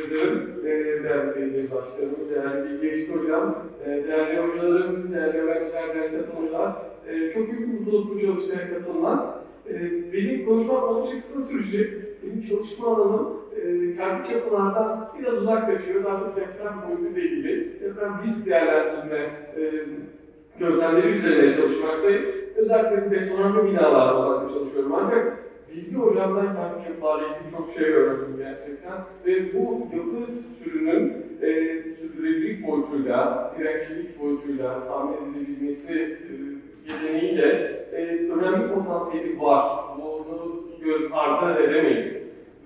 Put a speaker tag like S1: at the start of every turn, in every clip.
S1: ederim. Ee, değerli başkanım, değerli Geçti hocam, e, değerli hocalarım, değerli öğrenciler, değerli katılımcılar. E, çok büyük mutluluk bu çalışmaya katılmak. E, benim konuşmam oldukça kısa sürecek. Benim çalışma alanım e, kendi yapılardan biraz uzak kaçıyor. Daha çok deprem boyutuyla ilgili. Deprem risk değerlendirme e, gözlemleri üzerine çalışmaktayım. Özellikle betonarme binalarla odaklı çalışıyorum. Ancak Bilgi hocamdan kendi çocuklarla ilgili çok şey öğrendim gerçekten. Ve bu yapı türünün e, sürdürülebilirlik boyutuyla, dirençlilik boyutuyla, tahmin edilebilmesi e, yeteneğiyle e, önemli potansiyeli var. Bunu göz ardı edemeyiz.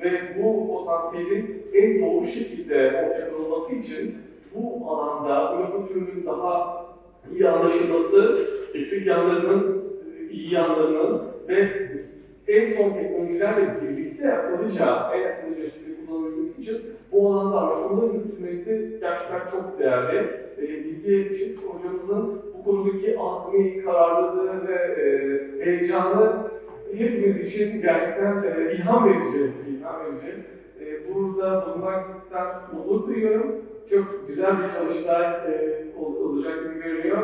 S1: Ve bu potansiyelin en doğru şekilde ortaya konulması için bu alanda bu yapı türünün daha iyi anlaşılması, eksik yanlarının, en son teknolojilerle birlikte yapılacağı, en akıllıca şekilde kullanılabilmesi için bu alanda araştırmaların yürütülmesi gerçekten çok değerli. E, Bilge Işık hocamızın bu konudaki azmi, kararlılığı ve e, heyecanı hepimiz için gerçekten e, ilham verici. ilham verici. E, burada bulunmaktan mutluluk duyuyorum. Çok güzel bir çalıştay e, ol- olacak gibi görünüyor.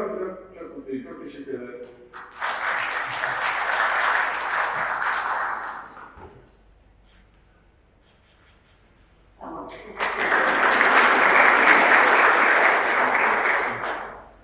S1: Amen.